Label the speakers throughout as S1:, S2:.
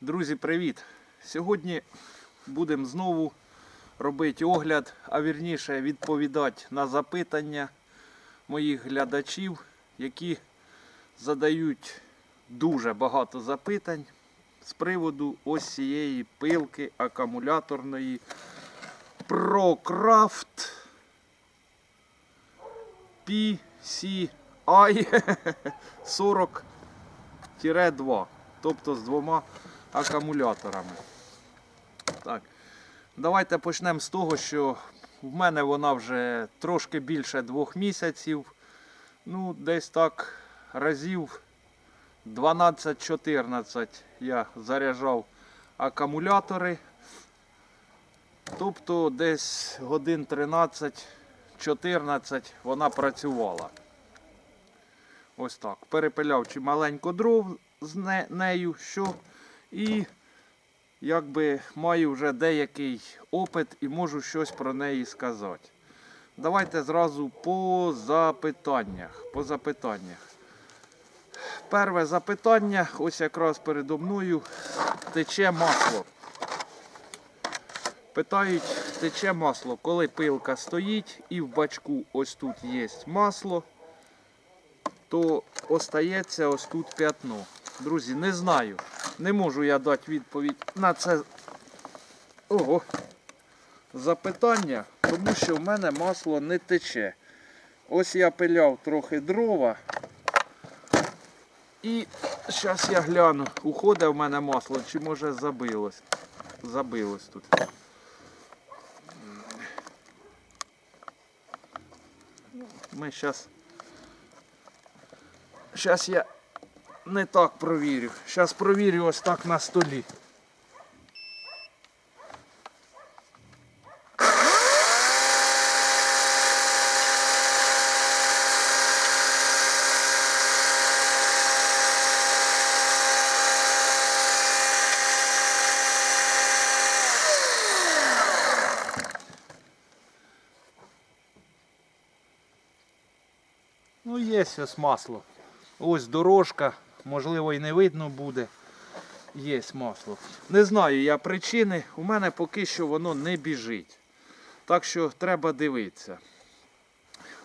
S1: Друзі, привіт! Сьогодні будемо знову робити огляд, а вірніше відповідати на запитання моїх глядачів, які задають дуже багато запитань з приводу ось цієї пилки акумуляторної ProCraft PCI 40-2, тобто з двома акумуляторами. Так. Давайте почнемо з того, що в мене вона вже трошки більше двох місяців. Ну, десь так разів 12-14 я заряджав акумулятори. Тобто десь годин 13-14 вона працювала. Ось так. Перепиляв чималенько дров з нею, що і якби маю вже деякий опит і можу щось про неї сказати. Давайте зразу по запитаннях. По запитаннях. Перше запитання, ось якраз передо мною тече масло. Питають, тече масло, коли пилка стоїть і в бачку ось тут є масло, то остається ось тут п'ятно. Друзі, не знаю. Не можу я дати відповідь на це Ого. запитання, тому що в мене масло не тече. Ось я пиляв трохи дрова. І зараз я гляну, уходить в мене масло, чи може забилось. Забилось тут. Ми зараз. Зараз я не так провірю. Зараз провірю ось так на столі. Ну, є ось масло. Ось дорожка, Можливо, і не видно буде. Є масло. Не знаю я причини. У мене поки що воно не біжить. Так що треба дивитися.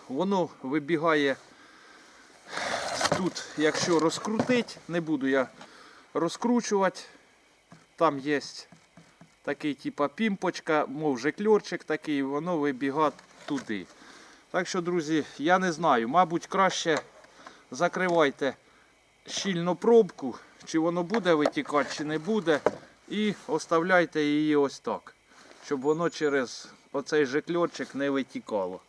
S1: Воно вибігає тут, якщо розкрутить, не буду я розкручувати. Там є такий типа пімпочка, мов жекльорчик такий, воно вибігає туди. Так що, друзі, я не знаю, мабуть, краще закривайте щільно пробку, чи воно буде витікати, чи не буде. І оставляйте її ось так, щоб воно через оцей жекльорчик не витікало.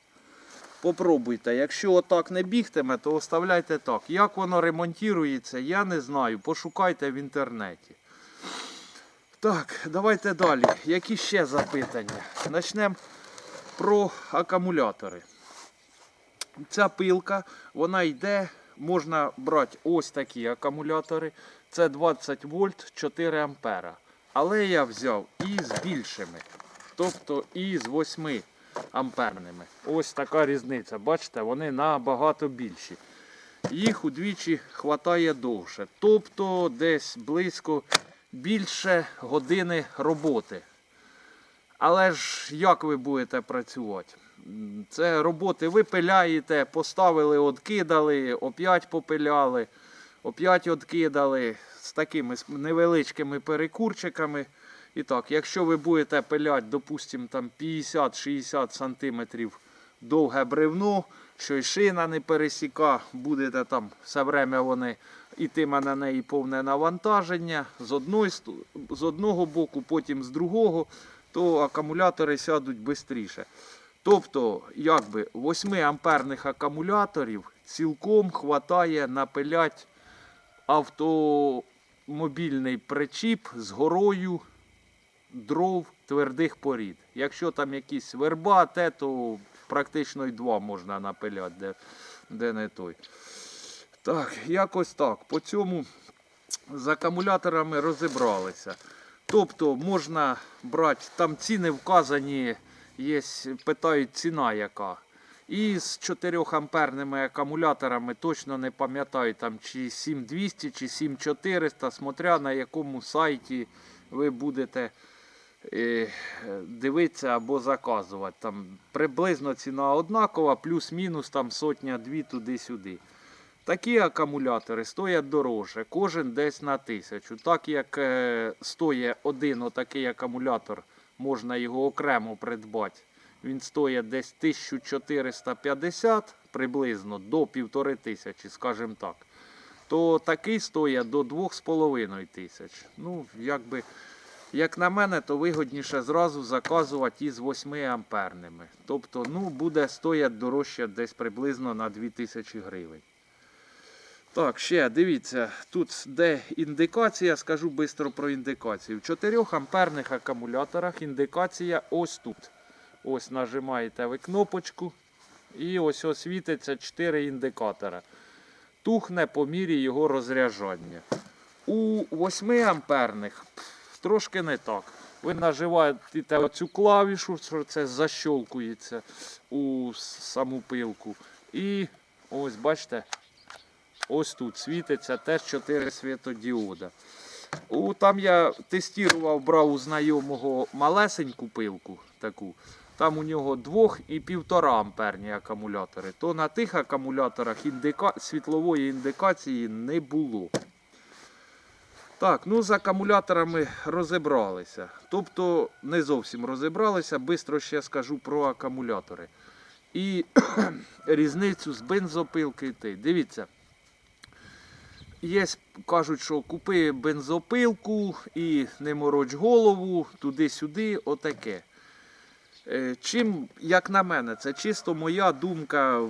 S1: Попробуйте. Якщо отак не бігтиме, то оставляйте так. Як воно ремонтується, я не знаю. Пошукайте в інтернеті. Так, давайте далі. Які ще запитання? Почнемо про акумулятори. Ця пилка, вона йде, можна брати ось такі акумулятори. Це 20 вольт 4 ампера. Але я взяв і з більшими. Тобто і з 8 амперними. Ось така різниця. Бачите, вони набагато більші. Їх удвічі хватає довше. Тобто десь близько більше години роботи. Але ж як ви будете працювати? Це роботи ви пиляєте, поставили, откидали, оп'ять попиляли, оп'ять откидали з такими невеличкими перекурчиками. І так, якщо ви будете пиляти, допустимо, там 50-60 сантиметрів довге бревно, що й шина не пересіка, будете там все время вони ітиме на неї повне навантаження з, одної, з одного боку, потім з другого, то акумулятори сядуть швидше. Тобто, якби 8 амперних акумуляторів цілком хватає напилять автомобільний причіп з горою дров твердих порід. Якщо там якісь верба, те, то практично й два можна напиляти, де, де не той. Так, якось так. По цьому з акумуляторами розібралися. Тобто можна брати, там ціни вказані, є, питають ціна яка. І з 4 амперними акумуляторами точно не пам'ятаю там чи 7200 чи 7400, смотря на якому сайті ви будете е, дивитися або заказувати. Там приблизно ціна однакова, плюс-мінус там сотня-дві туди-сюди. Такі акумулятори стоять дорожче, кожен десь на тисячу. Так як е, стоїть один отакий акумулятор, можна його окремо придбати. Він стоїть десь 1450 приблизно до 1500, скажімо так. То такий стоїть до 2,5 тисяч. Ну, якби, як на мене, то вигідніше зразу заказувати із 8 амперними. Тобто, ну, буде стоять дорожче десь приблизно на 2000 гривень. Так, ще дивіться, тут де індикація, скажу швидко про індикацію. В 4 амперних акумуляторах індикація ось тут. Ось нажимаєте ви кнопочку і ось освітиться 4 індикатора. Тухне по мірі його розряджання. У 8 амперних трошки не так. Ви нажимаєте оцю клавішу, що це защолкується у саму пилку. І ось бачите, ось тут світиться теж 4 світодіода. У, там я тестував, брав у знайомого малесеньку пилку таку. Там у нього 2 і 1,5 амперні акумулятори. То на тих акумуляторах індика... світлової індикації не було. Так, ну з акумуляторами розібралися. Тобто не зовсім розібралися, бистро ще скажу про акумулятори. І різницю з бензопилки йти. Дивіться. Є, кажуть, що купи бензопилку і не мороч голову, туди-сюди, отаке. Е, Чим, як на мене, це чисто моя думка.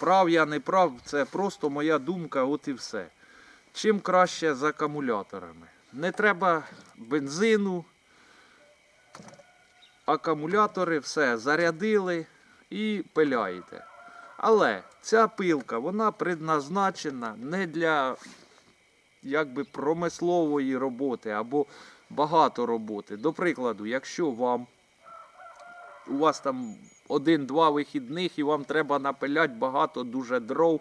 S1: Прав я не прав, це просто моя думка, от і все. Чим краще з акумуляторами. Не треба бензину, акумулятори, все, зарядили і пиляєте. Але ця пилка, вона предназначена не для якби, промислової роботи або багато роботи. До прикладу, якщо вам у вас там один-два вихідних і вам треба напиляти багато дуже дров,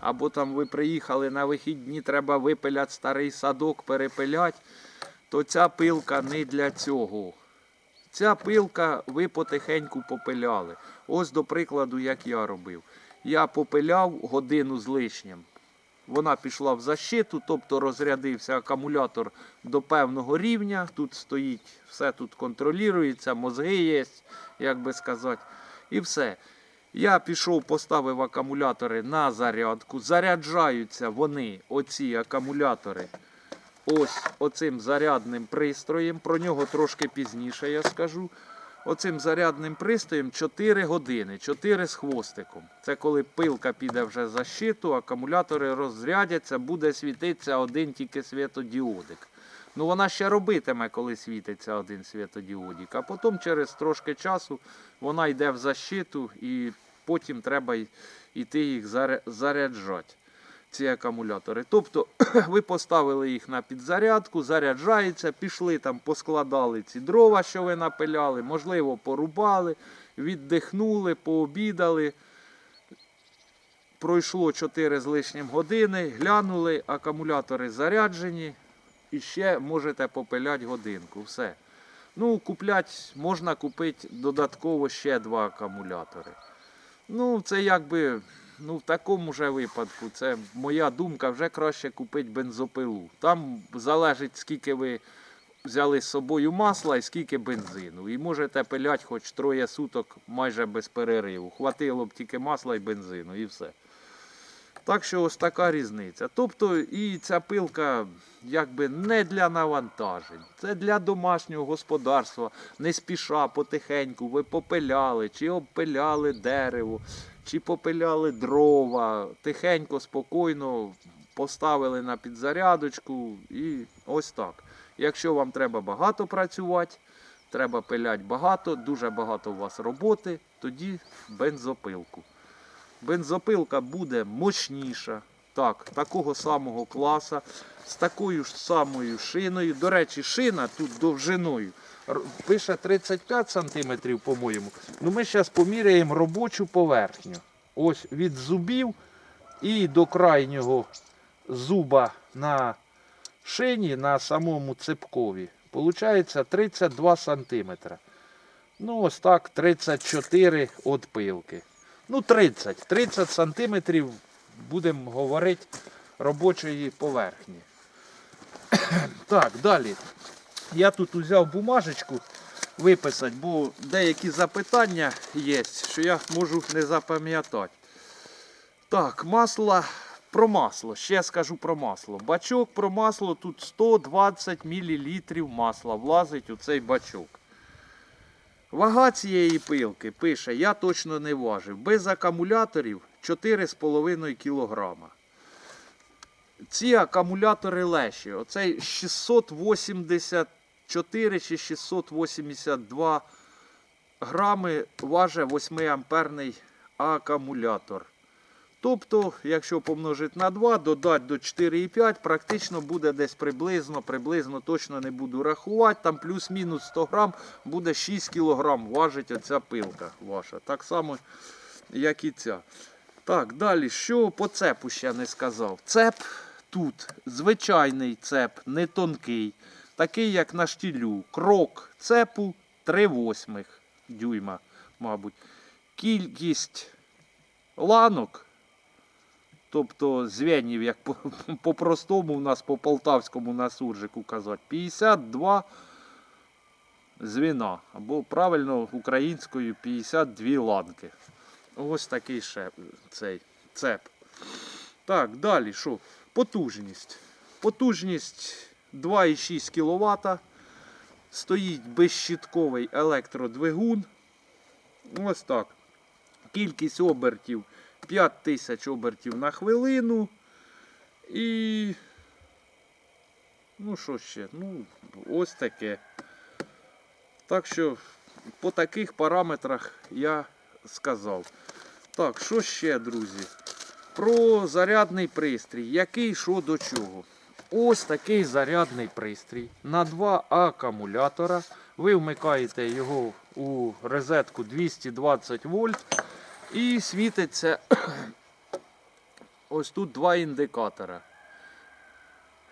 S1: або там ви приїхали на вихідні, треба випиляти старий садок, перепиляти, то ця пилка не для цього. Ця пилка ви потихеньку попиляли. Ось до прикладу, як я робив. Я попиляв годину з лишнім. Вона пішла в защиту, тобто розрядився акумулятор до певного рівня. Тут стоїть, все тут контролюється, мозги є, як би сказати. І все. Я пішов, поставив акумулятори на зарядку. Заряджаються вони, оці акумулятори, ось оцим зарядним пристроєм. Про нього трошки пізніше я скажу. Оцим зарядним пристроєм 4 години, 4 з хвостиком. Це коли пилка піде вже за щиту, акумулятори розрядяться, буде світитися один тільки світодіодик. Ну вона ще робитиме, коли світиться один світодіодик, а потім через трошки часу вона йде в защиту і потім треба йти їх заряджати. Ці акумулятори. Тобто ви поставили їх на підзарядку, заряджається, пішли там, поскладали ці дрова, що ви напиляли, можливо, порубали, віддихнули, пообідали. Пройшло 4 з лишнім години, глянули, акумулятори заряджені, і ще можете попиляти годинку. Все. Ну, куплять, можна купити додатково ще два акумулятори. Ну, це якби, ну, в такому же випадку, це моя думка, вже краще купити бензопилу. Там залежить, скільки ви взяли з собою масла і скільки бензину. І можете пиляти хоч троє суток майже без перериву. Хватило б тільки масла і бензину, і все. Так що ось така різниця. Тобто і ця пилка якби не для навантажень, це для домашнього господарства. Не спіша, потихеньку, ви попиляли, чи обпиляли дерево, чи попиляли дрова. Тихенько, спокійно поставили на підзарядочку і ось так. Якщо вам треба багато працювати, треба пиляти багато, дуже багато у вас роботи, тоді бензопилку. Бензопилка буде мощніша, Так, такого самого класа, з такою ж самою шиною. До речі, шина тут довжиною. Пише 35 см, по-моєму. Ну ми зараз поміряємо робочу поверхню. Ось від зубів і до крайнього зуба на шині на самому цепкові. Получається 32 см. Ну, ось так, 34 від пилки. Ну, 30. 30 сантиметрів, будемо говорити, робочої поверхні. Так, далі. Я тут взяв бумажечку виписати, бо деякі запитання є, що я можу не запам'ятати. Так, масло. Про масло. Ще скажу про масло. Бачок про масло тут 120 мл масла влазить у цей бачок. Вага цієї пилки пише, я точно не важив. Без акумуляторів 4,5 кг. Ці акумулятори леші. Оцей 684 чи 682 грами важить 8 амперний акумулятор. Тобто, якщо помножити на 2, додати до 4,5, практично буде десь приблизно, приблизно точно не буду рахувати. Там плюс-мінус 100 грам буде 6 кілограм важить оця пилка ваша. Так само, як і ця. Так, далі, що по цепу ще не сказав. Цеп тут звичайний цеп, не тонкий, такий як на штілю. Крок цепу 3 восьмих дюйма, мабуть. Кількість ланок, тобто звенів, як по- по-простому у нас по полтавському на суржику казати, 52 звіна, або правильно українською 52 ланки. Ось такий ще цей цеп. Так, далі що? Потужність. Потужність 2,6 кВт. Стоїть безщітковий електродвигун. Ось так. Кількість обертів 5000 обертів на хвилину. І. Ну, що ще? Ну, ось таке. Так що по таких параметрах я сказав. Так, що ще, друзі? Про зарядний пристрій. Який що до чого? Ось такий зарядний пристрій на два акумулятора. Ви вмикаєте його у розетку 220 вольт і світиться ось тут два індикатора.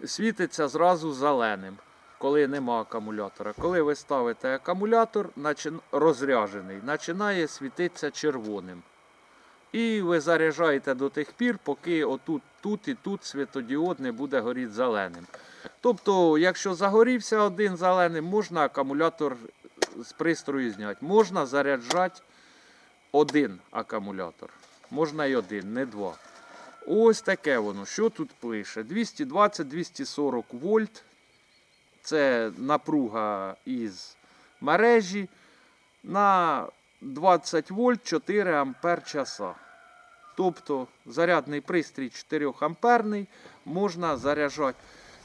S1: Світиться зразу зеленим, коли нема акумулятора. Коли ви ставите акумулятор, розряджений, починає світитися червоним. І ви заряджаєте до тих пір, поки отут, тут і тут світодіод не буде горіти зеленим. Тобто, якщо загорівся один зеленим, можна акумулятор з пристрою зняти. Можна заряджати один акумулятор. Можна і один, не два. Ось таке воно. Що тут пише? 220-240 вольт. Це напруга із мережі на 20 вольт 4 ампер часа. Тобто зарядний пристрій 4 амперний можна заряджати.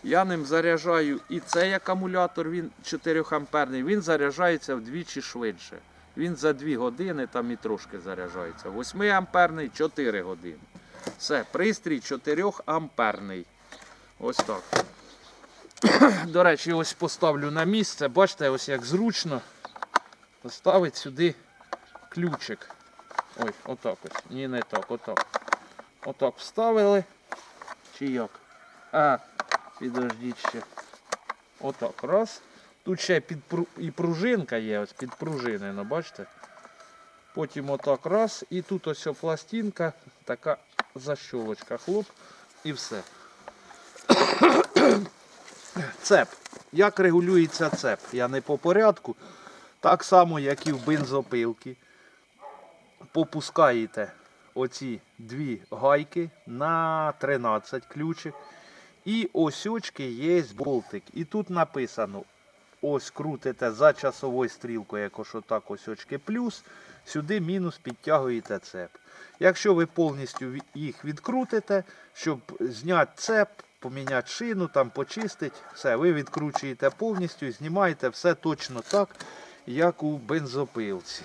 S1: Я ним заряджаю і цей акумулятор, він 4 амперний, він заряджається вдвічі швидше. Він за 2 години там і трошки заряджається. 8 амперний 4 години. Все, пристрій 4 амперний. Ось так. До речі, ось поставлю на місце. Бачите, ось як зручно поставити сюди ключик. Ой, отак ось. Ні, не так, отак. Отак вставили. Чи як? А, підождіть ще. Отак. Раз. Тут ще підпру... і пружинка є, ось підпружинено, бачите? Потім отак раз. І тут ось пластинка, така защолочка, хлоп, і все. Цеп. Як регулюється цеп? Я не по порядку. Так само, як і в бензопилки. Попускаєте оці дві гайки на 13 ключик. І ось очки є болтик. І тут написано: ось крутите за часовою стрілкою, якось отак ось очки плюс, сюди мінус підтягуєте цеп. Якщо ви повністю їх відкрутите, щоб зняти цеп, поміняти шину, там почистити, все, ви відкручуєте повністю знімаєте все точно так, як у бензопилці.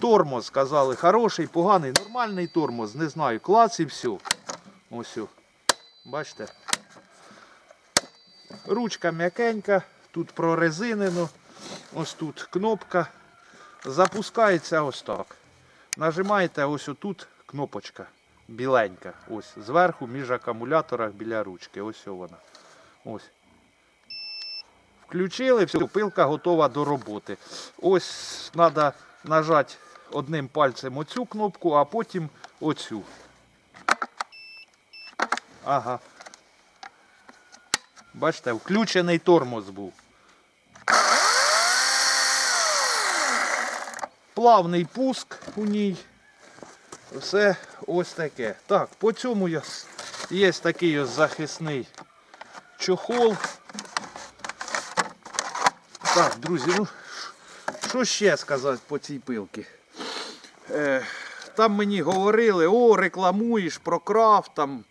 S1: Тормоз, сказали, хороший, поганий, нормальний тормоз, не знаю, клац і все. Ось. Бачите? Ручка м'якенька, тут прорезинено, ось тут кнопка. Запускається ось так. Нажимаєте ось отут кнопочка біленька. Ось зверху між акумуляторах біля ручки. Ось вона. Ось. Включили, все, пилка готова до роботи. Ось треба нажати одним пальцем оцю кнопку, а потім оцю. Ага. Бачите, включений тормоз був. Плавний пуск у ній. Все ось таке. Так, по цьому є такий ось захисний чохол. Так, друзі, ну що ще сказати по цій пилці? Е, там мені говорили, о, рекламуєш про крафт, там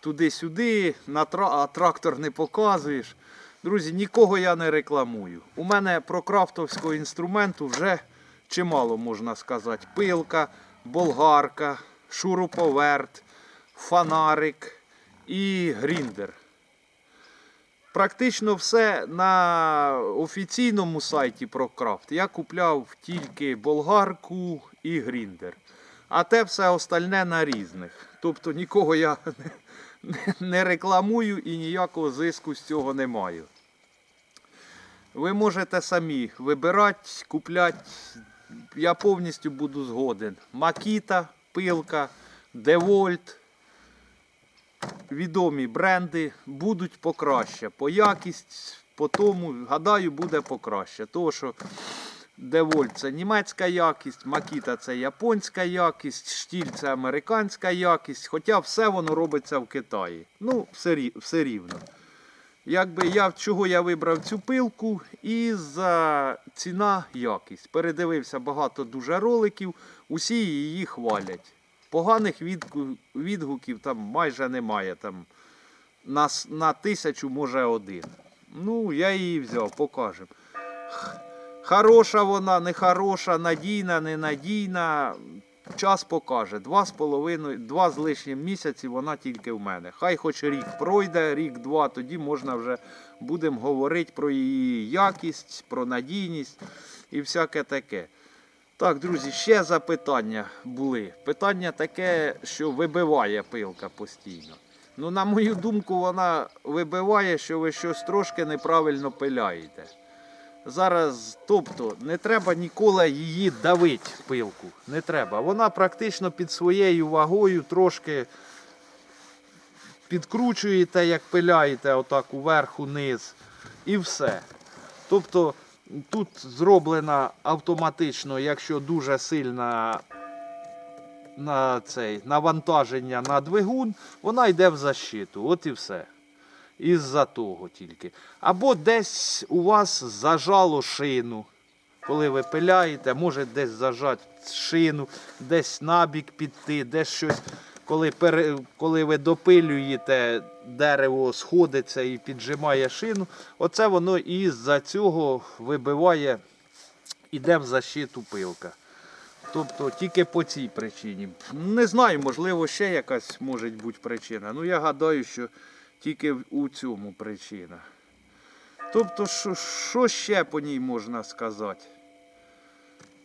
S1: туди-сюди, на тра... а трактор не показуєш. Друзі, нікого я не рекламую. У мене про крафтовського інструменту вже чимало можна сказати. Пилка, болгарка, шуруповерт, фонарик і гріндер. Практично все на офіційному сайті ProCraft я купляв тільки болгарку і гріндер. А те все остальне на різних. Тобто нікого я не, рекламую і ніякого зиску з цього не маю. Ви можете самі вибирати, купляти. Я повністю буду згоден. Макіта, пилка, Девольт, відомі бренди будуть покраще. По якість, по тому, гадаю, буде покраще. Тому що Девольт це німецька якість, Макіта це японська якість, штіль це американська якість. Хоча все воно робиться в Китаї. Ну, все, все рівно. Якби я чого я вибрав цю пилку і за ціна якість. Передивився багато дуже роликів, усі її хвалять. Поганих відгуків там майже немає. Там на, на тисячу може один. Ну, я її взяв, покажемо. Хороша вона, не хороша, надійна, ненадійна. Час покаже. Два з половиною, два з лишнім місяці вона тільки в мене. Хай хоч рік пройде, рік-два, тоді можна вже будемо говорити про її якість, про надійність і всяке таке. Так, друзі, ще запитання були. Питання таке, що вибиває пилка постійно. Ну, на мою думку, вона вибиває, що ви щось трошки неправильно пиляєте. Зараз, тобто, не треба ніколи її давити пилку. Не треба. Вона практично під своєю вагою трошки підкручуєте, як пиляєте, отак уверх, униз, і все. Тобто тут зроблена автоматично, якщо дуже сильна на цей, навантаження на двигун, вона йде в защиту. От і все. Із-за того тільки. Або десь у вас зажало шину. Коли ви пиляєте, може десь зажати шину, десь набік піти, десь щось. Коли, пере, коли ви допилюєте, дерево сходиться і піджимає шину, оце воно і з-за цього вибиває, іде в защиту пилка. Тобто тільки по цій причині. Не знаю, можливо, ще якась може бути причина. Ну я гадаю, що тільки у цьому причина. Тобто, що, що ще по ній можна сказати?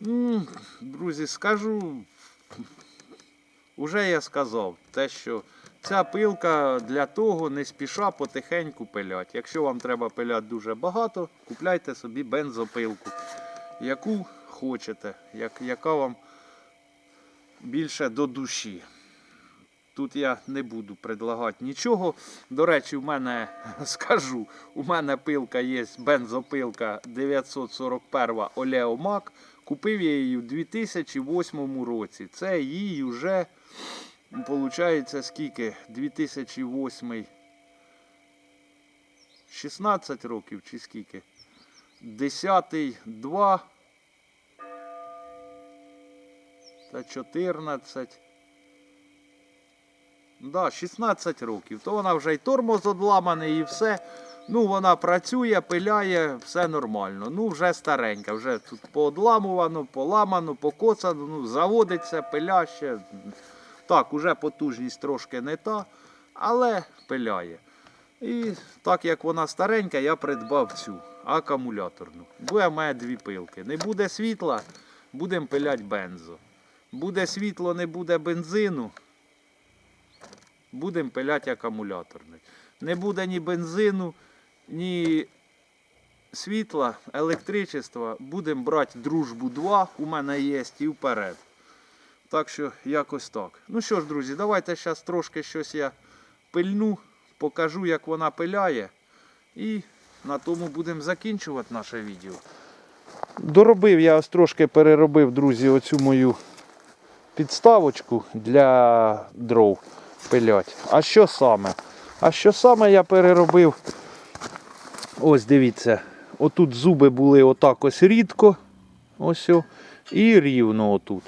S1: М, Друзі, скажу, уже я сказав, те, що ця пилка для того не спіша потихеньку пилять. Якщо вам треба пиляти дуже багато, купляйте собі бензопилку, яку хочете, як, яка вам більше до душі. Тут я не буду предлагати нічого. До речі, у мене скажу, у мене пилка є бензопилка 941 Олеомак. Купив я її у 2008 році. Це їй вже, виходить, скільки? 2008 16 років чи скільки? 10 2 та 14. Да, 16 років. То вона вже й тормоз одламаний і все. Ну, вона працює, пиляє, все нормально. Ну, вже старенька, вже тут поодламувано, поламано, покоцано, ну, заводиться, пиляще. Так, уже потужність трошки не та. але пиляє. І так як вона старенька, я придбав цю акумуляторну. Буде в мене дві пилки. Не буде світла, будемо пиляти бензо. Буде світло, не буде бензину. Будемо пиляти акумуляторний. Не буде ні бензину, ні світла, електричества. Будемо брати дружбу 2, у мене є і вперед. Так що якось так. Ну що ж, друзі, давайте зараз трошки щось я пильну, покажу, як вона пиляє. І на тому будемо закінчувати наше відео. Доробив я ось трошки переробив, друзі, оцю мою підставочку для дров пилять. А що саме? А що саме я переробив? Ось дивіться, отут зуби були отак ось рідко. Ось і рівно отут.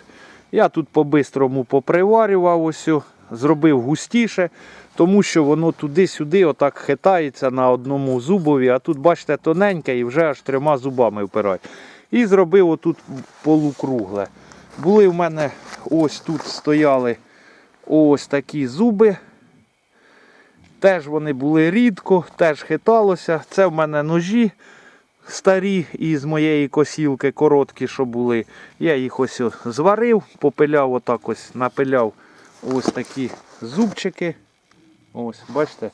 S1: Я тут по-бистрому поприварював ось, зробив густіше, тому що воно туди-сюди отак хитається на одному зубові, а тут, бачите, тоненьке і вже аж трьома зубами впирає. І зробив отут полукругле. Були в мене ось тут стояли ось такі зуби. Теж вони були рідко, теж хиталося. Це в мене ножі старі із моєї косілки, короткі, що були. Я їх ось зварив, попиляв, отак ось напиляв ось такі зубчики. Ось, бачите?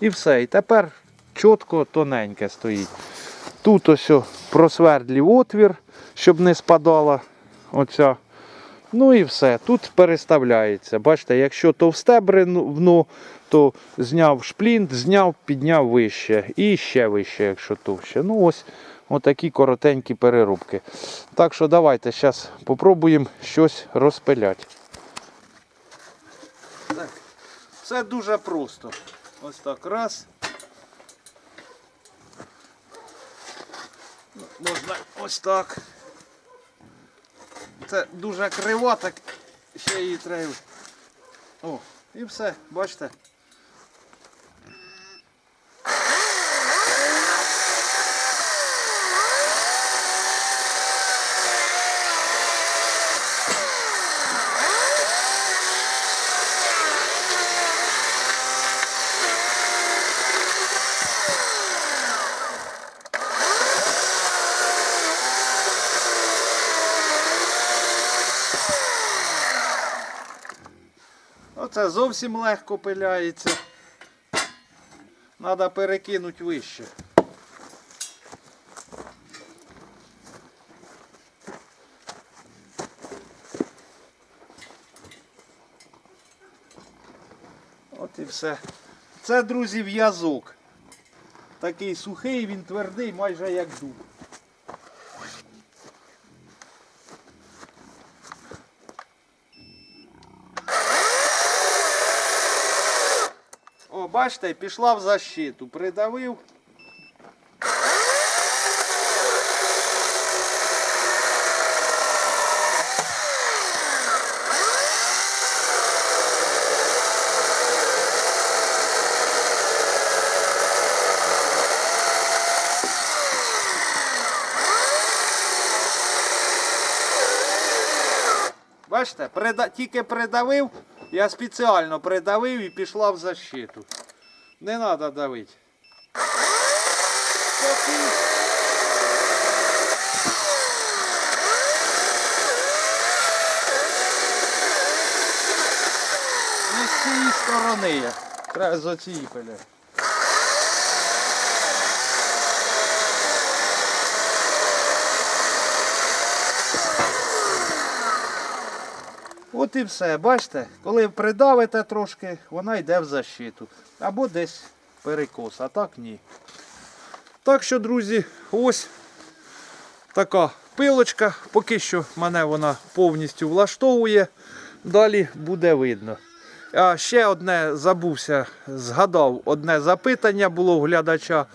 S1: І все. І тепер чітко тоненьке стоїть. Тут ось просвердлів отвір, щоб не спадала оця. Ну і все. Тут переставляється. Бачите, якщо товсте бревно, то зняв шплінт, зняв, підняв вище. І ще вище, якщо товще. Ну ось отакі коротенькі переробки. Так що давайте зараз спробуємо щось розпиляти. Так, Це дуже просто. Ось так раз. Можна ось так. Це дуже криво, так ще її треба. О, і все, бачите. Зовсім легко пиляється. Треба перекинути вище. От і все. Це, друзі, в'язок. Такий сухий, він твердий, майже як дуб. Бачите, пішла в защиту, придавив. Бачите, прида... тільки придавив, я спеціально придавив і пішла в защиту. Не треба давити. Не з цієї сторони. Треба з оцієї пиляти. От і все, бачите, коли придавите трошки, вона йде в защиту. Або десь перекос, а так ні. Так що, друзі, ось така пилочка. Поки що мене вона повністю влаштовує. Далі буде видно. А ще одне забувся, згадав, одне запитання було в глядача.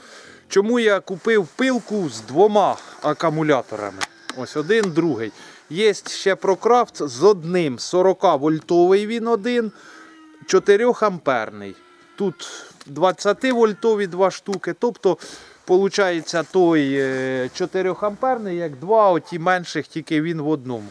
S1: Чому я купив пилку з двома акумуляторами? Ось один, другий. Є ще ProCraft з одним 40 вольтовий він один, 4 амперний. Тут 20 вольтові два штуки. Тобто, виходить, той 4 амперний, як два, оті менших, тільки він в одному.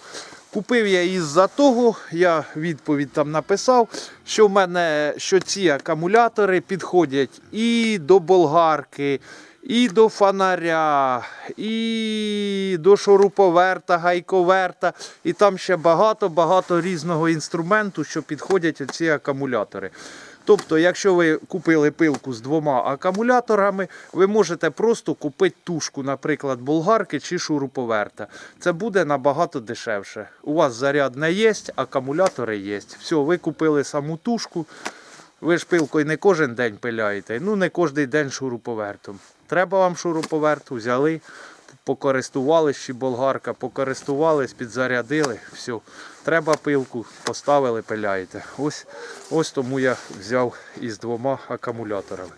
S1: Купив я із-за того, я відповідь там написав, що в мене що ці акумулятори підходять і до болгарки, і до фонаря, і до шуруповерта, гайковерта, і там ще багато-багато різного інструменту, що підходять ці акумулятори. Тобто, якщо ви купили пилку з двома акумуляторами, ви можете просто купити тушку, наприклад, болгарки чи шуруповерта. Це буде набагато дешевше. У вас зарядне є, акумулятори є. Все, ви купили саму тушку. Ви ж пилкою не кожен день пиляєте, ну не кожен день шуруповертом. Треба вам шуруповерт, взяли, покористувались, чи болгарка, покористувались, підзарядили, все. Треба пилку, поставили, пиляєте. Ось, ось тому я взяв із двома акумуляторами.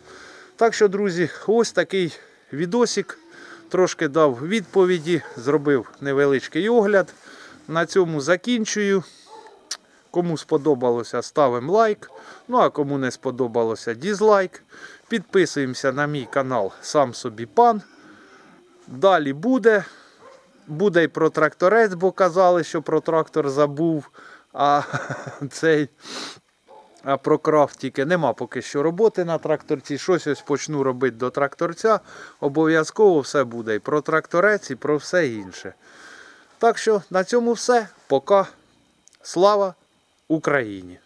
S1: Так що, друзі, ось такий відосик. Трошки дав відповіді, зробив невеличкий огляд. На цьому закінчую. Кому сподобалося, ставимо лайк. Ну а кому не сподобалося, дізлайк. Підписуємося на мій канал Сам собі пан. Далі буде. Буде і про тракторець, бо казали, що про трактор забув. А цей. А про крафт тільки нема поки що роботи на тракторці. Щось ось почну робити до тракторця. Обов'язково все буде і про тракторець, і про все інше. Так що на цьому все. Пока. Слава Україні!